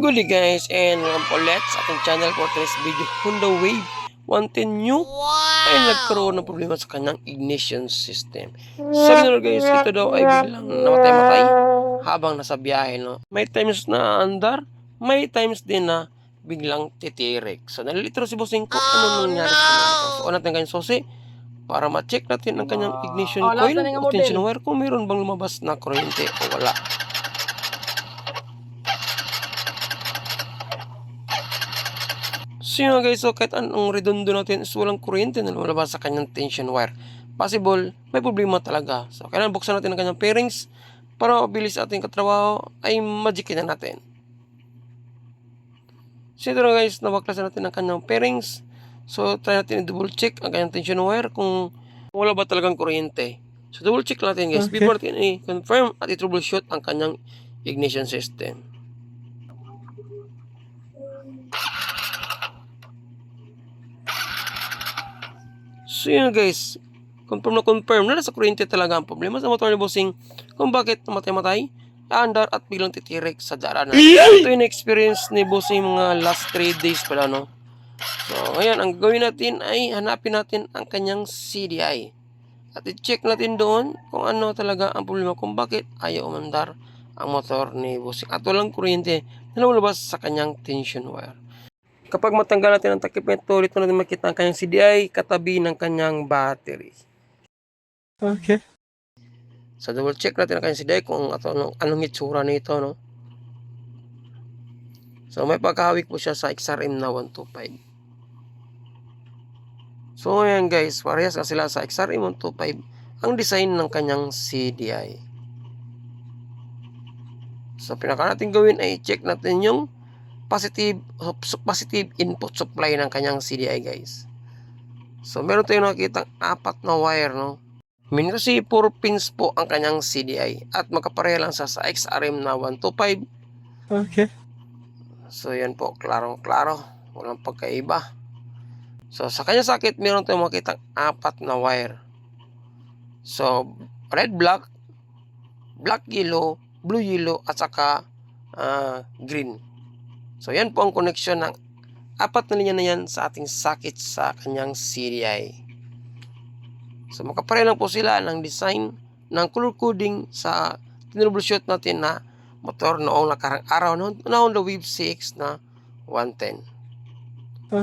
Good day guys and welcome po ulit sa ating channel for today's video Honda Wave 110 new ay nagkaroon ng problema sa kanyang ignition system. Sabi nila guys, ito daw ay biglang namatay-matay habang nasa biyahe. No? May times na andar, may times din na biglang titirik. So nalilito si Bossing kung ano nangyari sa kanya. So natin kanyang susi para ma-check natin ang kanyang ignition Oh, coil o tension model. wire kung mayroon bang lumabas na kuryente o wala. So yun guys, so kahit anong redondo natin is walang kuryente na lumalabas sa kanyang tension wire. Possible, may problema talaga. So kailangan buksan natin ang kanyang pairings para mabilis ating katrabaho ay magikin na natin. So ito na guys, nabaklasan natin ang kanyang pairings. So try natin i-double check ang kanyang tension wire kung wala ba talagang kuryente. So double check natin guys, Okay. before natin i-confirm at i-troubleshoot ang kanyang ignition system. So yun guys, confirm na confirm na nasa kuryente talaga ang problema sa motor ni Bossing kung bakit namatay-matay, andar at biglang titirik sa daanan. Ito yung experience ni Bossing mga last 3 days pala no. So ngayon, ang gawin natin ay hanapin natin ang kanyang CDI. At i-check natin doon kung ano talaga ang problema kung bakit ayaw umandar ang motor ni Bossing. At walang kuryente na lumabas sa kanyang tension wire. Kapag matanggal natin ang takip nito, dito natin makita ang kanyang CDI katabi ng kanyang battery. Okay. So double check natin ang kanyang CDI kung ato, anong, anong itsura nito. No? So may pagkahawik po siya sa XRM na 125. So ayan guys, parehas ka sila sa XRM 125 ang design ng kanyang CDI. So pinaka natin gawin ay check natin yung positive positive input supply ng kanyang CDI guys. So meron tayong nakikita apat na wire no. Meaning kasi 4 pins po ang kanyang CDI at magkapareha lang sa sa XRM na 125. Okay. So yan po, klarong klaro, walang pagkaiba. So sa kanyang sakit meron tayong makita apat na wire. So red black, black yellow, blue yellow at saka ah, green. So yan po ang connection ng apat na linya na yan sa ating sakit sa kanyang CDI. So makapare lang po sila ng design ng color coding sa tinroubleshoot natin na motor noong nakarang araw na, na Honda Wave 6 na 110.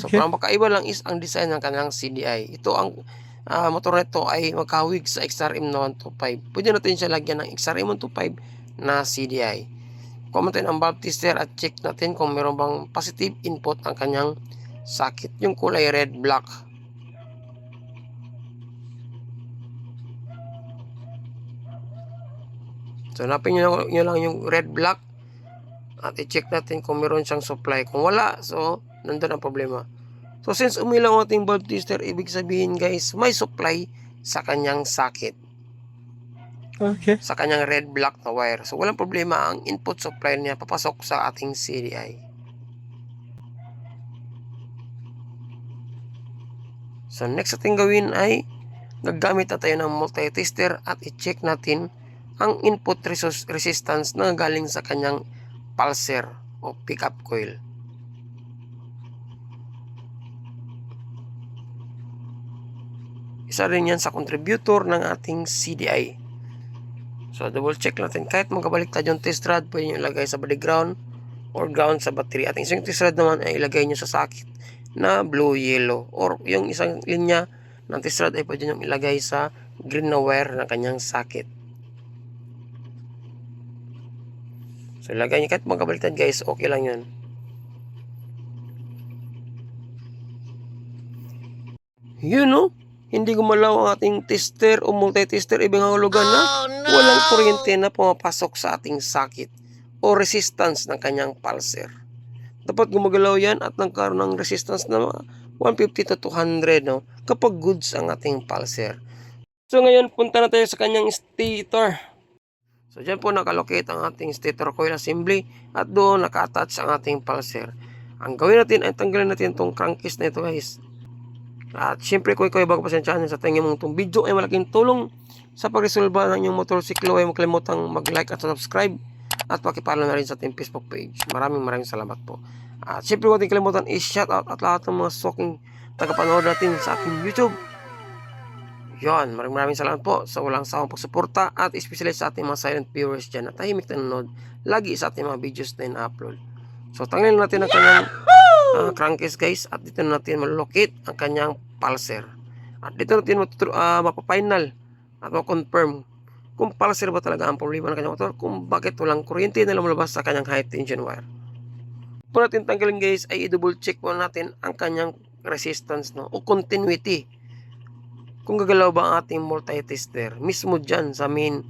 So Okay. parang makaiba lang is ang design ng kanyang CDI. Ito ang ah, motor nito ay magkahawig sa XRM na 125. Pwede natin siya lagyan ng XRM 125 na CDI. Natin ang valve tester at check natin kung meron bang positive input ang kanyang sakit. Yung kulay red, black. So, hanapin nyo, nyo lang yung red, black. At i-check natin kung meron siyang supply. Kung wala, so, nandun ang problema. So, since umilaw ating valve tester, ibig sabihin guys, may supply sa kanyang sakit Okay. sa kanyang red black na wire. So walang problema ang input supply niya papasok sa ating CDI. So next natin gawin ay gagamit na tayo ng multi-tester at i-check natin ang input resistance na galing sa kanyang pulser o pickup coil. Isa rin yan sa contributor ng ating CDI. So, double check natin. Kahit magkabaliktad yung test rod, pwede nyo ilagay sa body ground or ground sa battery. At isang test rod naman ay ilagay nyo sa sakit na blue, yellow. Or yung isang linya ng test rod ay pwede nyo ilagay sa green na wire ng kanyang sakit. So, ilagay nyo. Kahit magkabaliktad guys, okay lang yun. Yun no? Hindi gumalaw ang ating tester o multi-tester ibang hulugan na walang kuryente na pumapasok sa ating sakit o resistance ng kanyang pulser. Dapat gumagalaw yan at nagkaroon ng resistance na mga 150 to 200 no, kapag goods ang ating pulser. So ngayon punta na tayo sa kanyang stator. So dyan po nakalocate ang ating stator coil assembly at doon naka-attach ang ating pulser. Ang gawin natin ay tanggalin natin itong crankcase na ito guys. At syempre kung ikaw bago pa sa channel sa tingin mong itong video ay malaking tulong sa pagresolba ng inyong motorsiklo ay makalimutan mag-like at subscribe at pakipalo na rin sa ating Facebook page. Maraming maraming salamat po. At syempre huwag natin kalimutan i-shout out at lahat ng mga soking tagapanood natin sa ating YouTube. Yon, maraming maraming salamat po sa walang sawang pagsuporta at especially sa ating mga silent viewers dyan na tahimik na nanonood lagi sa ating mga videos na in-upload. So, tanggalin natin ang kanyang uh, crankcase guys at dito na natin malocate ang kanyang pulser. At dito natin matuturo, uh, mapapinal at ma-confirm kung pulser ba talaga ang problema ng kanyang motor kung bakit walang kuryente na lumalabas sa kanyang high tension wire. Po natin tanggalin guys ay i-double check po natin ang kanyang resistance no o continuity kung gagalaw ba ang ating multi-tester mismo dyan sa main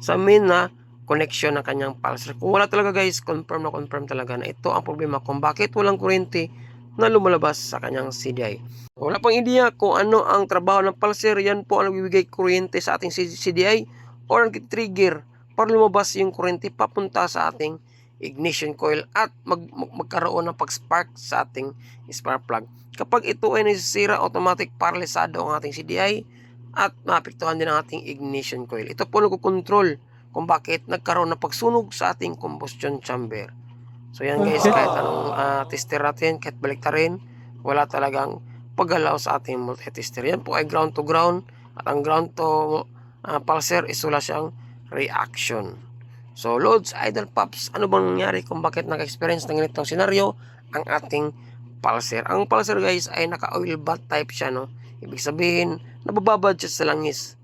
sa main na connection ng kanyang pulser. Kung wala talaga guys, confirm na confirm talaga na ito ang problema kung bakit walang kuryente na lumalabas sa kanyang CDI. Wala pang idea kung ano ang trabaho ng pulser, yan po ang nagbibigay kuryente sa ating CDI or nag-trigger para lumabas yung kuryente papunta sa ating ignition coil at mag, mag- magkaroon ng pag-spark sa ating spark plug. Kapag ito ay nasisira, automatic paralisado ang ating CDI at maapektuhan din ang ating ignition coil. Ito po nagkukontrol kung bakit nagkaroon ng pagsunog sa ating combustion chamber. So yan guys, kahit anong ah, tester natin, kahit baliktarin, wala talagang paggalaw sa ating multi-tester. Yan po ay ground to ground at ang ground to ah, pulser is wala siyang reaction. So, Loads, Idol Pops, ano bang nangyari kung bakit naka-experience ng ganitong senaryo ang ating pulser? Ang pulser guys ay naka-oil bath type siya, no? Ibig sabihin, nabababad siya sa langis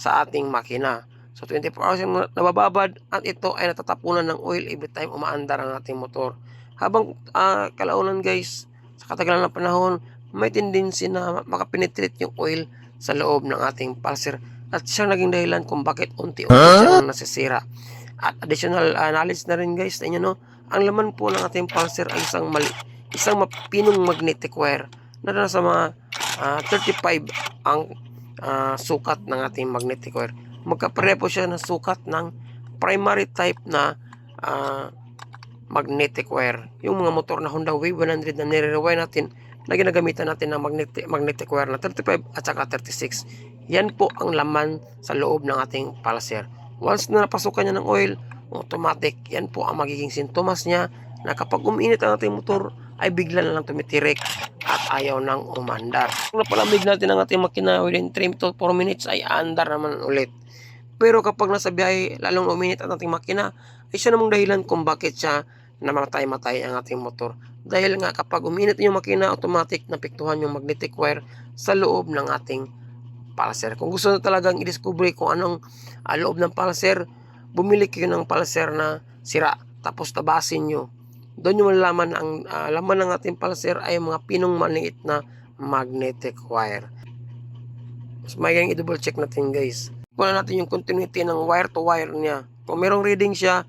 sa ating makina. So, 24 hours yung nabababad at ito ay natatapunan ng oil every time umaandar ang ating motor. Habang ah, kalaunan guys, sa katagalan ng panahon, may tendency na makapenetrate yung oil sa loob ng ating pulser at siya naging dahilan kung bakit unti-unti siyang nasisira. At additional uh, knowledge na rin guys, inyo no, ang laman po ng ating pulser ay isang mali, isang mapinong magnetic wire na nasa mga ah, 35 ang ah, sukat ng ating magnetic wire. Magkapare po siya ng sukat ng primary type na ah, magnetic wire. Yung mga motor na Honda Wave 100 na nire-rewind natin na ginagamitan natin ng magnetic, magnetic wire na 35 at saka 36. Yan po ang laman sa loob ng ating pulser. Once na napasukan niya ng oil, automatic, yan po ang magiging sintomas niya na kapag umiinit ang ating motor, ay bigla na lang tumitirik ayaw nang umandar. Kung napalamig natin ang ating makina within 3 to 4 minutes, ay aandar naman ulit. Pero kapag nasa biyahe, lalong uminit ang ating makina, ay siya namang dahilan kung bakit siya namatay-matay ang ating motor. Dahil nga kapag uminit yung makina, automatic napiktuhan yung magnetic wire sa loob ng ating pulser. Kung gusto nyo talagang i-discover kung anong ah, loob ng pulser, bumili kayo ng pulser na sira. Tapos tabasin nyo. Doon nyo malalaman ang ah, laman ng ating pulser ay mga pinong maliit na magnetic wire. Mas may i-double check natin guys. Kunan natin yung continuity ng wire to wire niya. Kung merong reading siya,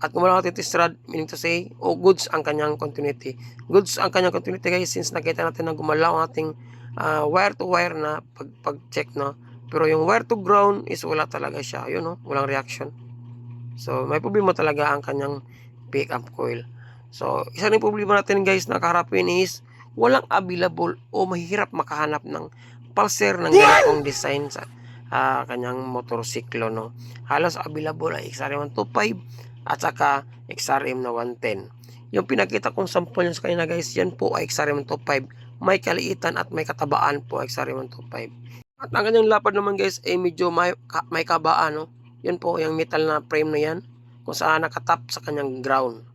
at kung wala natin test rod, meaning to say, o goods ang kanyang continuity. Goods ang kanyang continuity guys since nakita natin na gumalaw ang ating ah, wire to wire na pag, pag-check no. Pero yung wire to ground is wala talaga siya. Yun no, walang reaction. So may problema talaga ang kanyang pick up coil. So isa rin problema natin guys na kaharapin is walang available o mahirap makahanap ng pulser ng ganitong design sa ah, kanyang motorsiklo no. Halos available ay XRM 125 at saka XRM na 110. Yung pinakita kong sample sa kanina guys, yan po ay XRM 125 may kaliitan at may katabaan po XR 125. At ang kanyang lapad naman guys ay medyo may, may kabaan no. Yan po yung metal na frame na yan kung saan nakatap sa kanyang ground.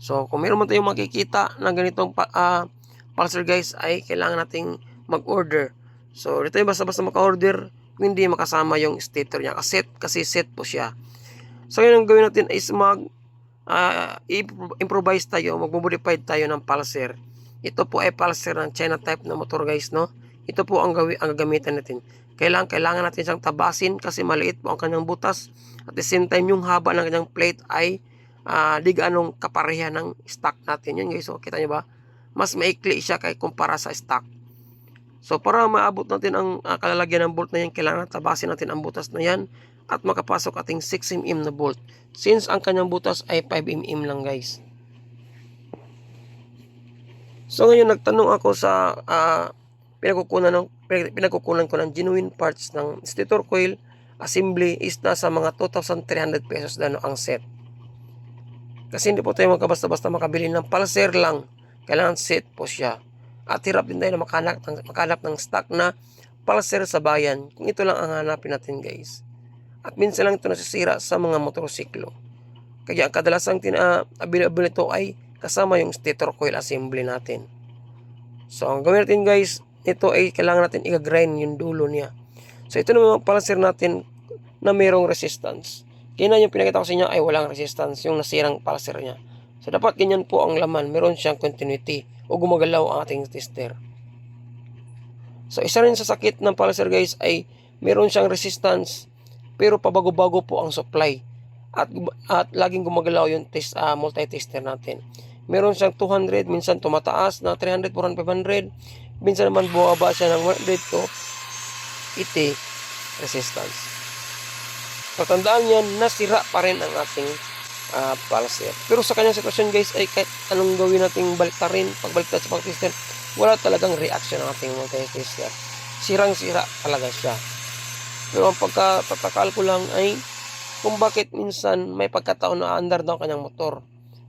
So kung meron man tayong makikita na ganitong pa, ah, pulser guys ay kailangan nating mag-order. So dito yung basta-basta maka-order hindi makasama yung stator niya kasi, kasi set po siya. So yun ang gawin natin is mag ah, i-improvise tayo, mag-modify tayo ng pulser. Ito po ay pulser ng China type na motor guys, no? Ito po ang, gawi, ang gagamitan natin. Kailangan, kailangan natin siyang tabasin kasi maliit po ang kanyang butas. At the same time, yung haba ng kanyang plate ay ah, di ganong kapareha ng stock natin. Yun guys, so, kita nyo ba? Mas maikli siya kay kumpara sa stock. So para maabot natin ang ah, kalalagyan ng bolt na yan, kailangan tabasin natin ang butas na yan at makapasok ating 6mm na bolt. Since ang kanyang butas ay 5mm lang guys. So ngayon nagtanong ako sa ah, pinagkukunan ng pinagkukunan ko ng genuine parts ng stator coil assembly is nasa mga 2,300 pesos na no, ang set. Kasi hindi po tayo magkabasta-basta makabili ng pulser lang. Kailangan set po siya. At hirap din tayo na makahanap ng, makahanap ng stock na pulser sa bayan. Kung ito lang ang hanapin natin guys. At minsan lang ito nasisira sa mga motorsiklo. Kaya kadalasang tina available ito ay kasama yung stator coil assembly natin. So ang gawin natin guys, ito ay kailangan natin i-grind yung dulo niya. So ito naman ang pulser natin na mayroong resistance. Kaya yung pinakita ko sa inyo ay walang resistance yung nasirang pulser niya. So dapat ganyan po ang laman, meron siyang continuity o gumagalaw ang ating tester. So isa rin sa sakit ng pulser guys ay meron siyang resistance pero pabago-bago po ang supply at at laging gumagalaw yung test ah, multi-tester natin. Meron siyang 200, minsan tumataas na 300, 400, 500. Minsan naman bumaba siya ng 100 to 80 resistance. Patandaan yan, nasira pa rin ang ating ah, pulser. Pero sa kanyang sitwasyon guys, ay kahit anong gawin nating baliktarin, pagbaliktad sa pag-tester, wala talagang reaction ang ating multi-tester. Sirang-sira talaga siya. Pero ang pagkatatakal ko lang ay kung bakit minsan may pagkataon na andar daw ang kanyang motor.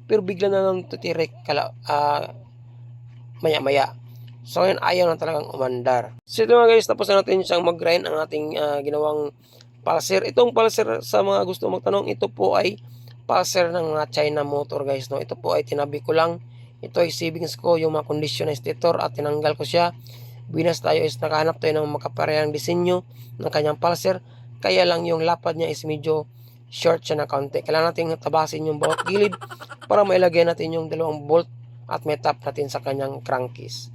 Pero bigla na lang tutirek kala, ah, maya-maya. So ngayon ayaw na talagang umandar. So ito mga guys, tapos na natin siyang mag-grind ang ating ah, ginawang pulser. Itong pulser sa mga gusto magtanong, ito po ay pulser ng China motor guys. No? Ito po ay tinabi ko lang. Ito ay savings ko yung mga condition na stator at tinanggal ko siya. Binas tayo is nakahanap tayo ng makaparehang disenyo ng kanyang pulser. Kaya lang yung lapad niya is medyo short siya na kaunti. Kailangan natin tabasin yung bawat gilid para mailagay natin yung dalawang bolt at may tap natin sa kanyang crankcase.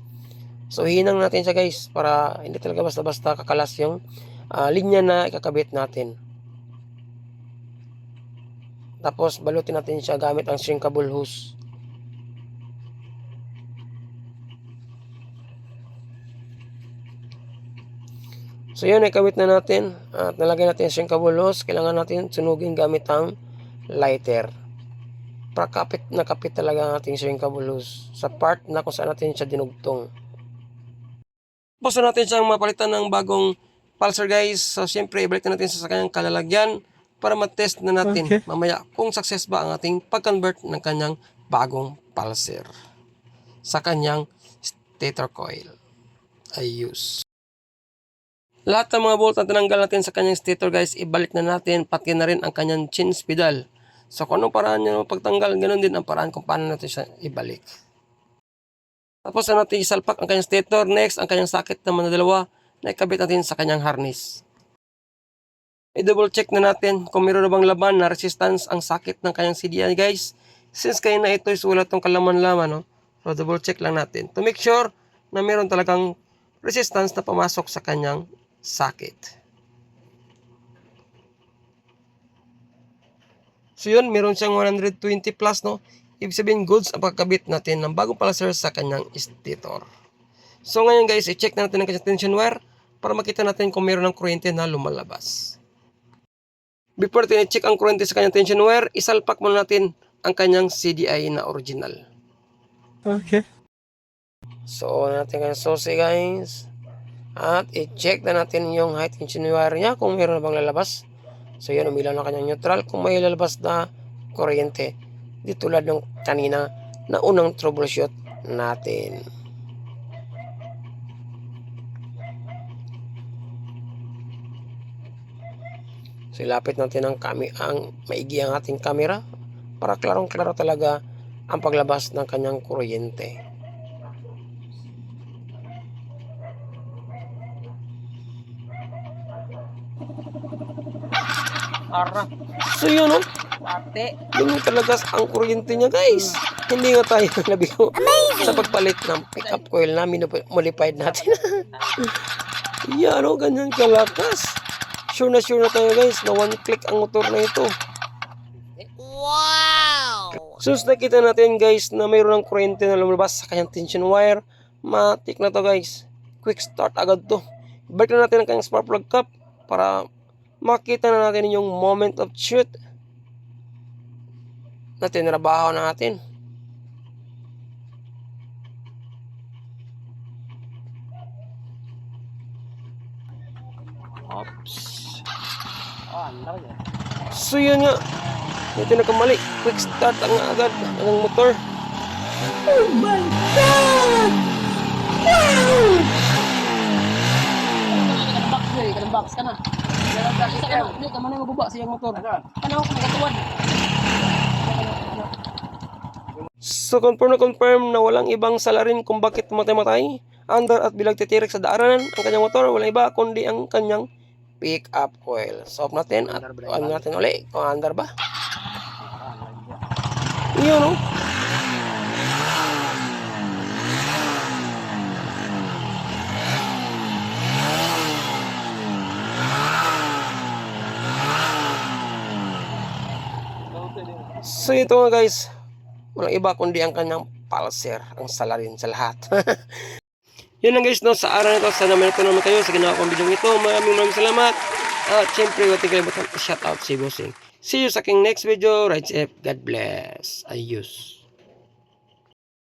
So hinang natin siya guys para hindi talaga basta-basta kakalas yung ah, linya na ikakabit natin. Tapos balutin natin siya gamit ang shrinkable hose. So yun, ikabit na natin at nalagay natin shrinkable hose. Kailangan natin sunugin gamit ang lighter. Para kapit na kapit talaga ang ating shrinkable hose sa part na kung saan natin siya dinugtong. Gusto natin siyang mapalitan ng bagong pulser guys. So siyempre, ibalik na natin sa kanyang kalalagyan para matest na natin Okay. mamaya kung success ba ang ating pag-convert ng kanyang bagong pulser sa kanyang stator coil. Ayos. Lahat ng mga bolt na tinanggal natin sa kanyang stator guys, ibalik na natin pati na rin ang kanyang chinch pedal. So kung anong paraan nyo pagtanggal, ganun din ang paraan kung paano natin siya ibalik. Tapos na natin isalpak ang kanyang stator. Next, ang kanyang socket naman na dalawa na ikabit natin sa kanyang harness. I-double check na natin kung meron na bang laban na resistance ang socket ng kanyang CDI guys. Since kayo na ito is wala tong kalaman-laman, no? so double check lang natin to make sure na meron talagang resistance na pumasok sa kanyang socket. So yun, meron siyang 120 plus, no? Ibig sabihin, goods ang pagkabit natin ng bagong palaser sa kanyang stator. So ngayon guys, i-check na natin ang kanyang tension wire para makita natin kung meron ng kuryente na lumalabas. Before natin i-check ang kuryente sa kanyang tension wire, isalpak muna natin ang kanyang CDI na original. Okay. So, natin kanyang susi guys. At i-check na natin yung high tension wire niya kung meron na bang lalabas. So, yun, umilaw na kanyang neutral. Kung may lalabas na kuryente, di tulad ng kanina na unang troubleshoot natin. So, ilapit natin ang, kami, ang maigi ang ating camera para klarong-klaro talaga ang paglabas ng kanyang kuryente. Ara, So yun, no? ate. Yun yung talaga ang kuryente niya, guys. Hindi nga tayo nabigo sa pagpalit ng pickup coil na modified natin. Yan, no? Ganyan kalakas. Sure na sure na tayo, guys, na one click ang motor na ito. Wow! Sus, nakita natin, guys, na mayroon ng kuryente na lumabas sa kanyang tension wire. Matik na to, guys. Quick start agad to. Balik na natin ang kanyang spark plug cap para makita na natin yung moment of truth na tinrabaho natin. Oops. So yun nga. Ito nakamali. Quick start ang agad ng motor. Box eh, kanang box ka na. Isa ka na, hindi ka man mabuba sa iyong motor. Ano, magkatuwad. So confirm na confirm na walang ibang salarin kung bakit matay-matay. Under at bilag titirik sa daanan ang kanyang motor. Walang iba kundi ang kanyang pick up oil. So off natin at ano natin uli kung under ba. Yun no. So ito nga guys, walang iba kundi ang kanyang pulser, ang salarin sa lahat. Yun lang guys, no, sa araw na ito, sana may naman kayo sa ginawa kong video ito. Maraming maraming salamat. At syempre, huwag kalimutan, shout out si Bossing. See you sa aking next video. Right safe. God bless. Ayos.